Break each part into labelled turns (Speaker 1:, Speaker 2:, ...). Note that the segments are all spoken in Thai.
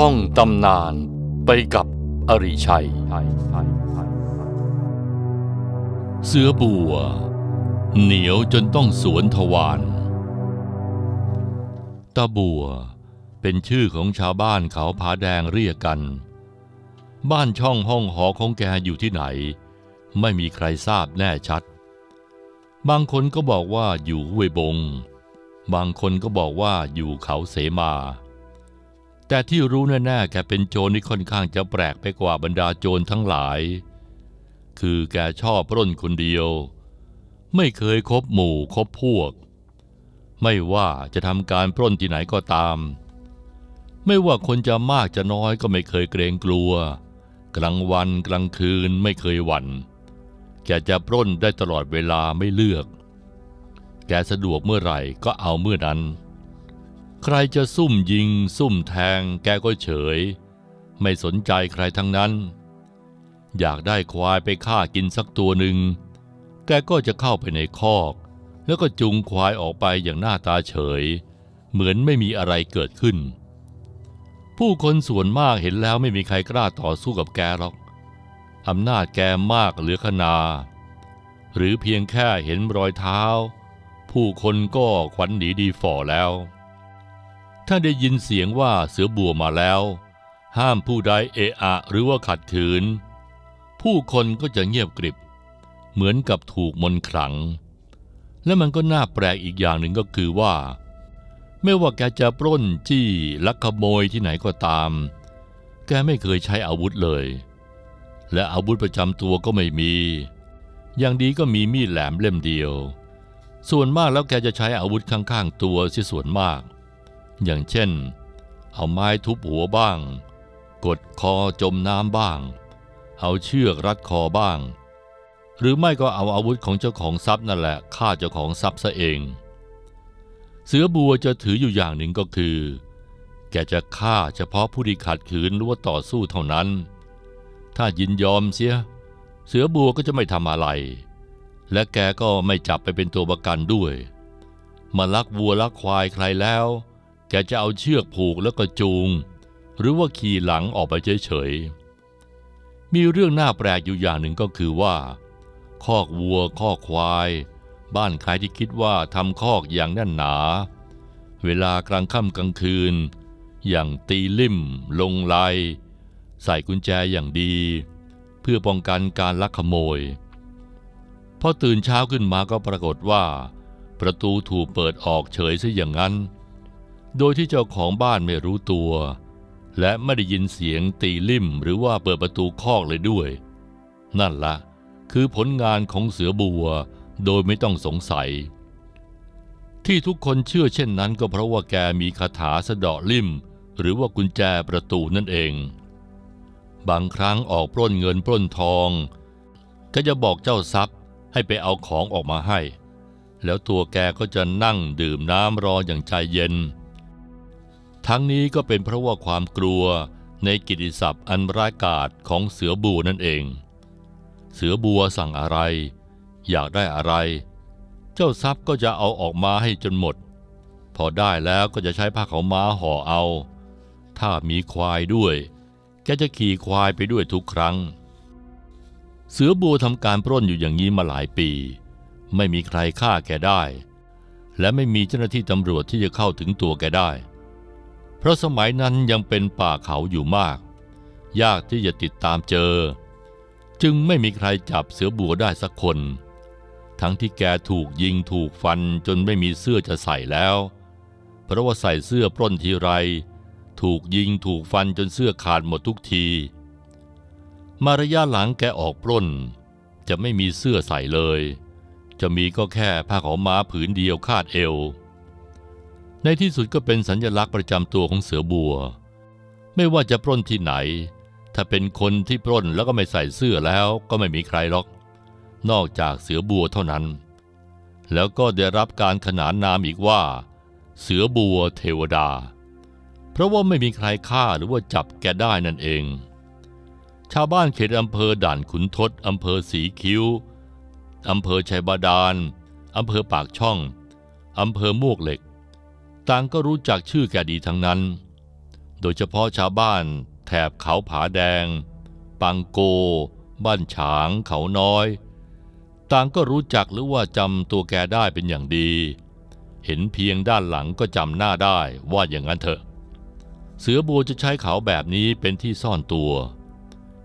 Speaker 1: ท่องตำนานไปกับอริชัย เสือบัว เหนียวจนต้องสวนทวารตาบัวเป็นชื่อของชาวบ้านเขาผาแดงเรียกกัน บ้านช่องห้องหอของแกอยู่ที่ไหน ไม่มีใครทราบแน่ชัด บางคนก็บอกว่าอยู่ห้วยบง บางคนก็บอกว่าอยู่เขาเสมา แต่ที่รู้แน่ๆแกเป็นโจรที่ค่อนข้างจะแปลกไปกว่าบรรดาโจรทั้งหลาย คือแกชอบปล้นคนเดียว ไม่เคยคบหมู่คบพวก ไม่ว่าจะทำการปล้นที่ไหนก็ตาม ไม่ว่าคนจะมากจะน้อยก็ไม่เคยเกรงกลัว กลางวันกลางคืนไม่เคยหวัน่นแกจะปล้นได้ตลอดเวลาไม่เลือก แกสะดวกเมื่อไหร่ก็เอาเมื่อนั้น ใครจะซุ่มยิง ซุ่มแทง แกก็เฉย ไม่สนใจใครทั้งนั้น อยากได้ควายไปฆ่ากินสักตัวหนึ่ง แกก็จะเข้าไปในคอก แล้วก็จูงควายออกไปอย่างหน้าตาเฉย เหมือนไม่มีอะไรเกิดขึ้น ผู้คนส่วนมากเห็นแล้วไม่มีใครกล้าต่อสู้กับแกหรอกอำนาจแกมากเหลือขนา หรือเพียงแค่เห็นรอยเท้า ผู้คนก็ขวัญหนีดีฝ่อแล้ว ถ้าได้ยินเสียงว่าเสือบัวมาแล้ว ห้ามผู้ใดเอะอะหรือว่าขัดขืน ผู้คนก็จะเงียบกริบ เหมือนกับถูกมนต์ขลัง และมันก็น่าแปลกอีกอย่างหนึ่งก็คือว่า ไม่ว่าแกจะปล้นจี้ลักขโมยที่ไหนก็ตาม แกไม่เคยใช้อาวุธเลย และอาวุธประจำตัวก็ไม่มี อย่างดีก็มีมีดแหลมเล่มเดียว ส่วนมากแล้วแกจะใช้อาวุธข้างๆตัวเสียส่วนมาก อย่างเช่น เอาไม้ทุบหัวบ้าง กดคอจมน้ำบ้าง เอาเชือกรัดคอบ้าง หรือไม่ก็เอาอาวุธของเจ้าของทรัพย์นั่นแหละฆ่าเจ้าของทรัพย์ซะเอง เสือบัวจะถืออยู่อย่างหนึ่งก็คือ แกจะฆ่าเฉพาะผู้ที่ขัดขืนหรือว่าต่อสู้เท่านั้น ถ้ายินยอมเสีย เสือบัวก็จะไม่ทำอะไร และแกก็ไม่จับไปเป็นตัวประกันด้วยมาลักวัวลักควายใครแล้ว แกจะเอาเชือกผูกแล้วก็จูง หรือว่าขี่หลังออกไปเฉยๆ มีเรื่องน่าแปลกอยู่อย่างหนึ่งก็คือว่า คอกวัวคอกควาย บ้านใครที่คิดว่าทำคอกอย่างแน่นหนา เวลากลางค่ำกลางคืน อย่างตีลิ่ม ลงไลใส่กุญแจอย่างดี เพื่อป้องกันการลักขโมยพอตื่นเช้าขึ้นมาก็ปรากฏว่า ประตูถูกเปิดออกเฉยซะอย่างนั้น โดยที่เจ้าของบ้านไม่รู้ตัว และไม่ได้ยินเสียงตีลิ่มหรือว่าเปิดประตูคอกเลยด้วย นั่นละคือผลงานของเสือบัวโดยไม่ต้องสงสัย ที่ทุกคนเชื่อเช่นนั้นก็เพราะว่าแกมีคาถาสะเดาะลิ่ม หรือว่ากุญแจประตูนั่นเอง บางครั้งออกปล้นเงินปล้นทองก็จะบอกเจ้าทรัพย์ให้ไปเอาของออกมาให้ แล้วตัวแกก็จะนั่งดื่มน้ำรออย่างใจเย็น ทั้งนี้ก็เป็นเพราะว่าความกลัวในกิตติศัพท์อันร้ายกาจของเสือบูนั่นเอง เสือบัวสั่งอะไร อยากได้อะไร เจ้าทรัพย์ก็จะเอาออกมาให้จนหมด พอได้แล้วก็จะใช้ผ้าขาวม้าห่อเอา ถ้ามีควายด้วยแกจะขี่ควายไปด้วยทุกครั้ง เสือบัวทำการปล้นอยู่อย่างนี้มาหลายปี ไม่มีใครฆ่าแกได้ และไม่มีเจ้าหน้าที่ตำรวจที่จะเข้าถึงตัวแกได้ เพราะสมัยนั้นยังเป็นป่าเขาอยู่มาก ยากที่จะติดตามเจอ จึงไม่มีใครจับเสือบัวได้สักคน ทั้งที่แกถูกยิงถูกฟันจนไม่มีเสื้อจะใส่แล้ว เพราะว่าใส่เสื้อปล้นทีไร ถูกยิงถูกฟันจนเสื้อขาดหมดทุกที มาระยะหลังแกออกปล้น จะไม่มีเสื้อใส่เลย จะมีก็แค่ผ้าขาวม้าผืนเดียวคาดเอว ในที่สุดก็เป็นสัญลักษณ์ประจำตัวของเสือบัว ไม่ว่าจะปล้นที่ไหน ถ้าเป็นคนที่ปล้นแล้วก็ไม่ใส่เสื้อแล้วก็ไม่มีใครหรอก นอกจากเสือบัวเท่านั้น แล้วก็ได้รับการขนานนามอีกว่า เสือบัวเทวดา เพราะว่าไม่มีใครฆ่าหรือว่าจับแกได้นั่นเอง ชาวบ้านเขตอำเภอด่านขุนทดอำเภอสีคิ้วอำเภอชัยบาดาลอำเภอปากช่องอำเภอมวกเหล็ก ต่างก็รู้จักชื่อแกดีทั้งนั้น โดยเฉพาะชาวบ้าน แถบเขาผาแดง ปังโก บ้านฉาง เขาน้อย ต่างก็รู้จักหรือว่าจำตัวแกได้เป็นอย่างดี เห็นเพียงด้านหลังก็จำหน้าได้ว่าอย่างนั้นเถอะ เสือบัวจะใช้เขาแบบนี้เป็นที่ซ่อนตัว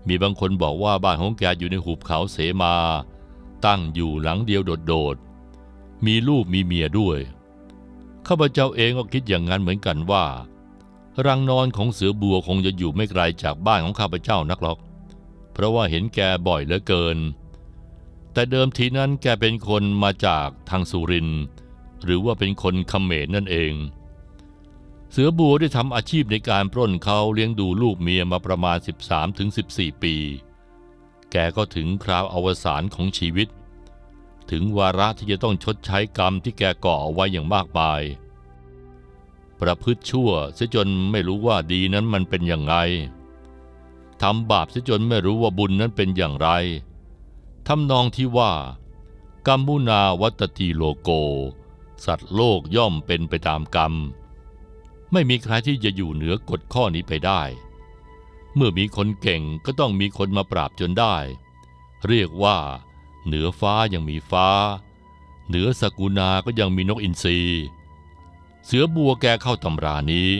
Speaker 1: มีบางคนบอกว่าบ้านของแกอยู่ในหุบเขาเสมา ตั้งอยู่หลังเดียวโดดๆ มีลูกมีเมียด้วย ข้าพเจ้าเองก็คิดอย่างนั้นเหมือนกันว่า รังนอนของเสือบัวคงจะอยู่ไม่ไกลจากบ้านของข้าพเจ้านักหรอก เพราะว่าเห็นแกบ่อยเหลือเกิน แต่เดิมทีนั้นแกเป็นคนมาจากทางสุริน หรือว่าเป็นคนเขมรนั่นเอง เสือบัวได้ทำอาชีพในการปล้นเขาเลี้ยงดูลูกเมียมาประมาณ 13-14 ปี แกก็ถึงคราวอวสานของชีวิต ถึงวาระที่จะต้องชดใช้กรรมที่แกก่อเอาไว้อย่างมากมาย ประพฤติชั่วเสียจนไม่รู้ว่าดีนั้นมันเป็นอย่างไรทำบาปเสียจนไม่รู้ว่าบุญนั้นเป็นอย่างไรทำนองที่ว่ากัมมุนาวัตติโลโก สัตว์โลกย่อมเป็นไปตามกรรม ไม่มีใครที่จะอยู่เหนือกฎข้อนี้ไปได้ เมื่อมีคนเก่งก็ต้องมีคนมาปราบจนได้ เรียกว่า เหนือฟ้ายังมีฟ้า เหนือสกุณาก็ยังมีนกอินทรีเสือบัวแกเข้าตำรานี้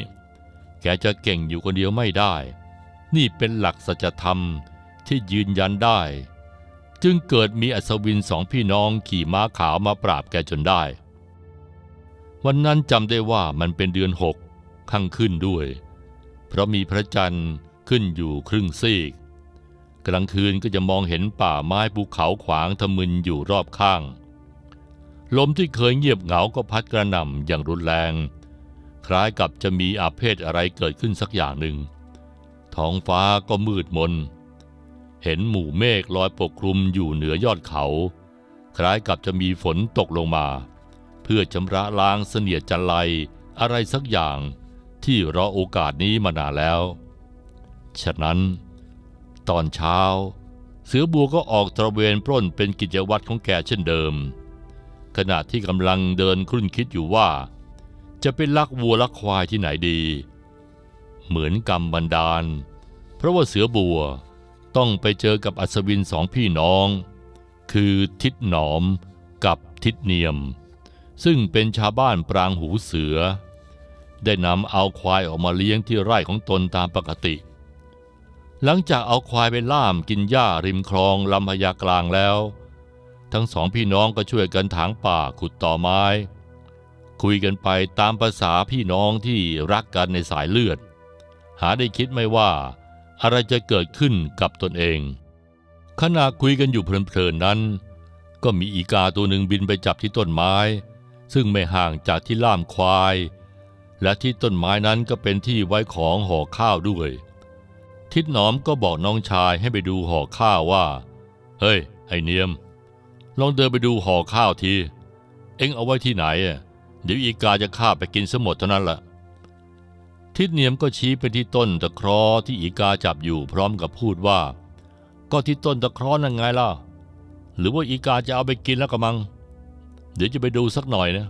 Speaker 1: แกจะเก่งอยู่คนเดียวไม่ได้ นี่เป็นหลักสัจธรรมที่ยืนยันได้ จึงเกิดมีอัศวินสองพี่น้องขี่ม้าขาวมาปราบแกจนได้ วันนั้นจำได้ว่ามันเป็นเดือนหกข้างขึ้นด้วย เพราะมีพระจันทร์ขึ้นอยู่ครึ่งซีก กลางคืนก็จะมองเห็นป่าไม้ภูเขาขวางทะมึนอยู่รอบข้าง ลมที่เคยเงียบเหงาก็พัดกระหน่ำอย่างรุนแรง คล้ายกับจะมีอาเพศอะไรเกิดขึ้นสักอย่างหนึ่ง ท้องฟ้าก็มืดมน เห็นหมู่เมฆลอยปกคลุมอยู่เหนือยอดเขา คล้ายกับจะมีฝนตกลงมา เพื่อชำระล้างเสนียดจันไรอะไรสักอย่างที่รอโอกาสนี้มานานแล้ว ฉะนั้น ตอนเช้า เสือบัวก็ออกตระเวนปล้นเป็นกิจวัตรของแกเช่นเดิม ขณะที่กำลังเดินครุ่นคิดอยู่ว่า จะเป็นลักวัวลักควายที่ไหนดี เหมือนกรรมบันดาล เพราะว่าเสือบัวต้องไปเจอกับอัศวินสองพี่น้อง คือทิดหนอมกับทิดเนียม ซึ่งเป็นชาวบ้านปรางหูเสือ ได้นำเอาควายออกมาเลี้ยงที่ไร่ของตนตามปกติ หลังจากเอาควายไปล่ามกินหญ้าริมคลองลำพญากลางแล้ว ทั้งสองพี่น้องก็ช่วยกันถางป่าขุดต่อไม้ คุยกันไปตามภาษาพี่น้องที่รักกันในสายเลือด หาได้คิดไม่ว่าอะไรจะเกิดขึ้นกับตนเอง ขณะคุยกันอยู่เพลินๆนั้น ก็มีอีกาตัวหนึ่งบินไปจับที่ต้นไม้ ซึ่งไม่ห่างจากที่ล่ามควาย และที่ต้นไม้นั้นก็เป็นที่ไว้ของห่อข้าวด้วย ทิดหนอมก็บอกน้องชายให้ไปดูห่อข้าวว่า เฮ้ย ไอเนียม ลองเดินไปดูห่อข้าวที เอ็งเอาไว้ที่ไหนอะเดี๋ยวอีกาจะฆ่าไปกินสมดเท่านั้นละ่ะ ทิดเนียมก็ชี้ไปที่ต้นตะคราะห์ที่อีกาจับอยู่พร้อมกับพูดว่า ก็ที่ต้นตะคราะห์นั่นไงล่ะ หรือว่าอีกาจะเอาไปกินแล้วกระมัง เดี๋ยวจะไปดูสักหน่อยนะ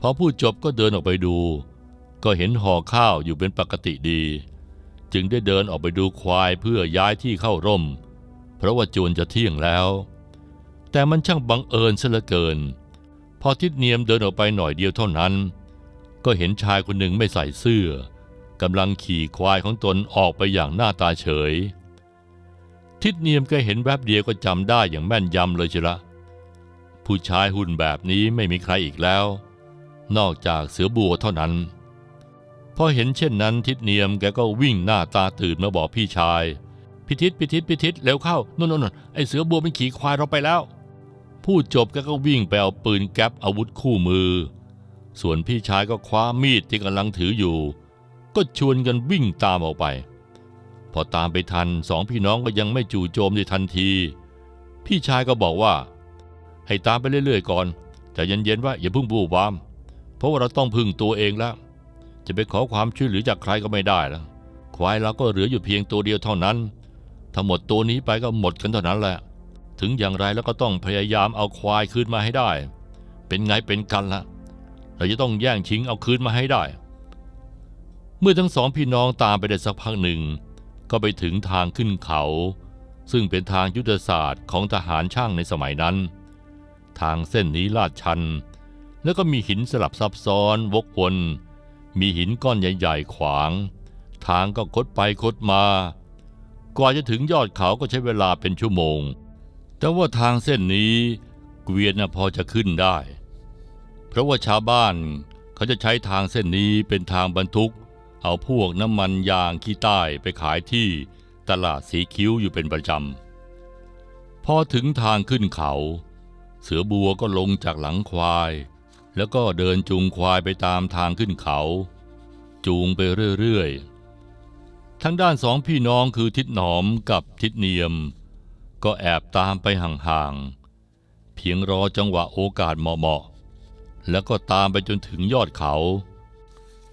Speaker 1: พอพูดจบก็เดินออกไปดู ก็เห็นห่อข้าวอยู่เป็นปกติดี จึงได้เดินออกไปดูควายเพื่อย้ายที่เข้าร่ม เพราะว่าจวนจะเที่ยงแล้ว แต่มันช่างบังเอิญซะเหลือเกิน พอทิดเนียมเดินออกไปหน่อยเดียวเท่านั้น ก็เห็นชายคนหนึ่งไม่ใส่เสื้อกำลังขี่ควายของตนออกไปอย่างหน้าตาเฉย ทิดเนียมก็เห็นแวบเดียวก็จำได้อย่างแม่นยำเลยชละผู้ชายหุ่นแบบนี้ไม่มีใครอีกแล้ว นอกจากเสือบัวเท่านั้น อเห็นเช่นนั้นทิดเนียมแกก็วิ่งหน้าตาตื่นมาบอกพี่ชาย พิทิศพิทิศพิทิศเร็วเข้านู่นนนไอเสือบัวมันขี่ควายเราไปแล้ว พูดจบแกก็วิ่งไปเอาปืนแก๊ปอาวุธคู่มือ ส่วนพี่ชายก็คว้ามีดที่กำลังถืออยู่ ก็ชวนกันวิ่งตามออกไป พอตามไปทันสองพี่น้องก็ยังไม่จู่โจมในทันที พี่ชายก็บอกว่า ให้ตามไปเรื่อยๆก่อนแต่เย็นๆว่าอย่าพิ่งบูบวาม เพราะว่าเราต้องพึ่งตัวเองแล้ว จะไปขอความช่วยเหลือจากใครก็ไม่ได้แล้ว ควายเราก็เหลืออยู่เพียงตัวเดียวเท่านั้นถ้าหมดตัวนี้ไปก็หมดกันเท่านั้นแหละ ถึงอย่างไรแล้วก็ต้องพยายามเอาควายคืนมาให้ได้ เป็นไงเป็นกันละเราจะต้องแย่งชิงเอาคืนมาให้ได้ เมื่อทั้งสองพี่น้องตามไปได้สักพักหนึ่ง ก็ไปถึงทางขึ้นเขา ซึ่งเป็นทางยุทธศาสตร์ของทหารช่างในสมัยนั้น ทางเส้นนี้ลาดชัน แล้วก็มีหินสลับซับซ้อนวกวน มีหินก้อนใหญ่ๆขวาง ทางก็คดไปคดมา กว่าจะถึงยอดเขาก็ใช้เวลาเป็นชั่วโมง แต่ว่าทางเส้นนี้เกวียนพอจะขึ้นได้ เพราะว่าชาวบ้านเขาจะใช้ทางเส้นนี้เป็นทางบรรทุก เอาพวกน้ำมันยางขี้ใต้ไปขายที่ตลาดสีคิ้วอยู่เป็นประจำ พอถึงทางขึ้นเขา เสือบัวก็ลงจากหลังควาย แล้วก็เดินจูงควายไปตามทางขึ้นเขา จูงไปเรื่อยๆ ทั้งด้านสองพี่น้องคือทิดหนอมกับทิดเนียม ก็แอบตามไปห่างๆ เพียงรอจังหวะโอกาสเหมาะๆ แล้วก็ตามไปจนถึงยอดเขา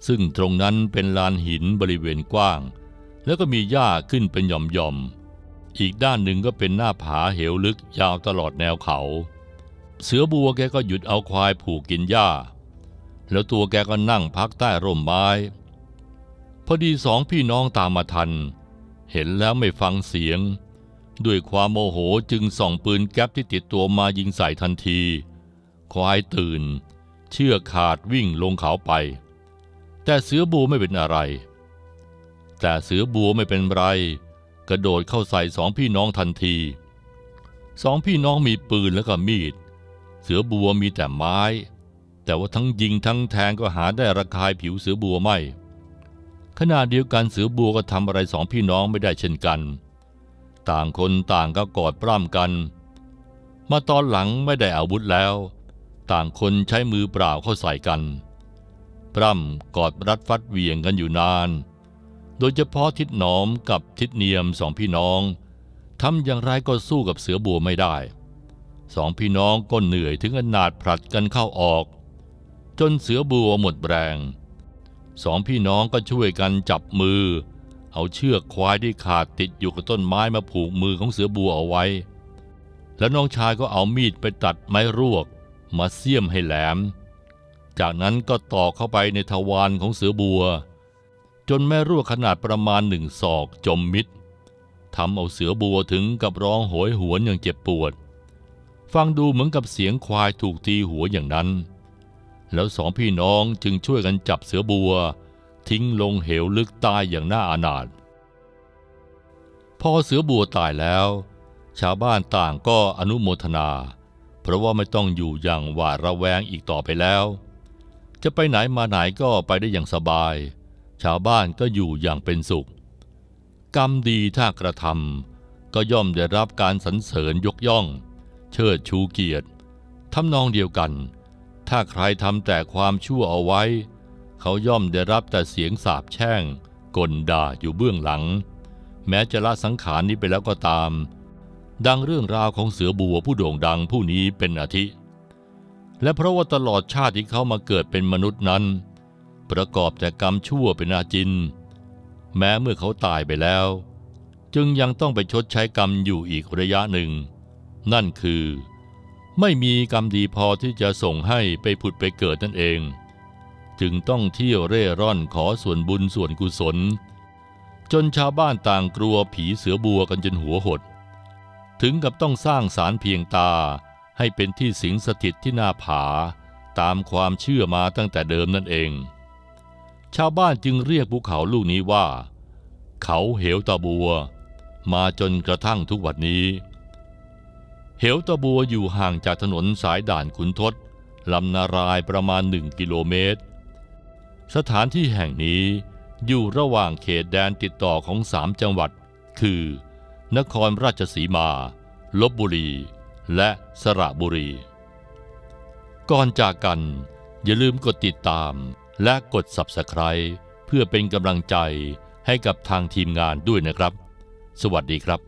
Speaker 1: ซึ่งตรงนั้นเป็นลานหินบริเวณกว้าง แล้วก็มีหญ้าขึ้นเป็นหย่อมๆ อีกด้านหนึ่งก็เป็นหน้าผาเหวลึกยาวตลอดแนวเขา เสือบัวแกก็หยุดเอาควายผูกกินหญ้า แล้วตัวแกก็นั่งพักใต้ร่มไม้ พอดีสองพี่น้องตามมาทัน เห็นแล้วไม่ฟังเสียง ด้วยความโมโหจึงส่องปืนแก๊ปที่ติดตัวมายิงใส่ทันที ควายตื่น เชือกขาดวิ่งลงเขาไป แต่เสือบัวไม่เป็นอะไร แต่เสือบัวไม่เป็นไร กระโดดเข้าใส่สองพี่น้องทันทีสองพี่น้องมีปืนแล้วก็มีด เสือบัวมีแต่ไม้ แต่ว่าทั้งยิงทั้งแทงก็หาได้ระคายผิวเสือบัวไม่ ขณะเดียวกันเสือบัวก็ทำอะไรสองพี่น้องไม่ได้เช่นกัน ต่างคนต่างก็กอดปล้ำกัน มาตอนหลังไม่ได้อาวุธแล้ว ต่างคนใช้มือเปล่าเข้าใส่กัน ปล้ำกอดรัดฟัดเวียงกันอยู่นาน โดยเฉพาะทิดหนอมกับทิดเนียมสองพี่น้องทำอย่างไรก็สู้กับเสือบัวไม่ได้ สองพี่น้องก็เหนื่อยถึงขนาดผลัดกันเข้าออก จนเสือบัวหมดแรง สองพี่น้องก็ช่วยกันจับมือ เอาเชือกควายที่ขาดติดอยู่กับต้นไม้มาผูกมือของเสือบัวเอาไว้ แล้วน้องชายก็เอามีดไปตัดไม้รวก มาเสียมให้แหลม จากนั้นก็ตอกเข้าไปในทวารของเสือบัว จนแม่รวกขนาดประมาณหนึ่งศอกจมมิดทำเอาเสือบัวถึงกับร้องโหยหวนอย่างเจ็บปวด ฟังดูเหมือนกับเสียงควายถูกตีหัวอย่างนั้น แล้วสองพี่น้องจึงช่วยกันจับเสือบัว ทิ้งลงเหวลึกตายอย่างน่าอานาถพอเสือบัวตายแล้ว ชาวบ้านต่างก็อนุโมทนา เพราะว่าไม่ต้องอยู่อย่างหวาดระแวงอีกต่อไปแล้ว จะไปไหนมาไหนก็ไปได้อย่างสบาย ชาวบ้านก็อยู่อย่างเป็นสุข กรรมดีถ้ากระทำก็ย่อมได้รับการสรรเสริญยกย่อง เชิดชูเกียรติทำนองเดียวกัน ถ้าใครทำแต่ความชั่วเอาไว้ เขาย่อมได้รับแต่เสียงสาปแช่งกลด่าอยู่เบื้องหลัง แม้จะละสังขารนี้ไปแล้วก็ตาม ดังเรื่องราวของเสือบัวผู้โด่งดังผู้นี้เป็นอาทิ และเพราะว่าตลอดชาติที่เขามาเกิดเป็นมนุษย์นั้น ประกอบแต่กรรมชั่วเป็นอาจิน แม้เมื่อเขาตายไปแล้ว จึงยังต้องไปชดใช้กรรมอยู่อีกระยะหนึ่ง นั่นคือ ไม่มีกรรมดีพอที่จะส่งให้ไปผุดไปเกิดนั่นเอง จึงต้องเที่ยวเร่ร่อนขอส่วนบุญส่วนกุศล จนชาวบ้านต่างกลัวผีเสือบัวกันจนหัวหด ถึงกับต้องสร้างสารเพียงตาให้เป็นที่สิงสถิตที่หน้าผา ตามความเชื่อมาตั้งแต่เดิมนั่นเอง ชาวบ้านจึงเรียกภูเขาลูกนี้ว่า เขาเหวตาบัว มาจนกระทั่งทุกวันนี้ เหวตะบัวอยู่ห่างจากถนนสายด่านขุนทดลำนารายประมาณหนึ่งกิโลเมตร สถานที่แห่งนี้อยู่ระหว่างเขตแดนติดต่อของสามจังหวัด คือ นครราชสีมา ลบบุรี และสระบุรี ก่อนจากกัน อย่าลืมกดติดตามและกด Subscribe เพื่อเป็นกำลังใจให้กับทางทีมงานด้วยนะครับ สวัสดีครับ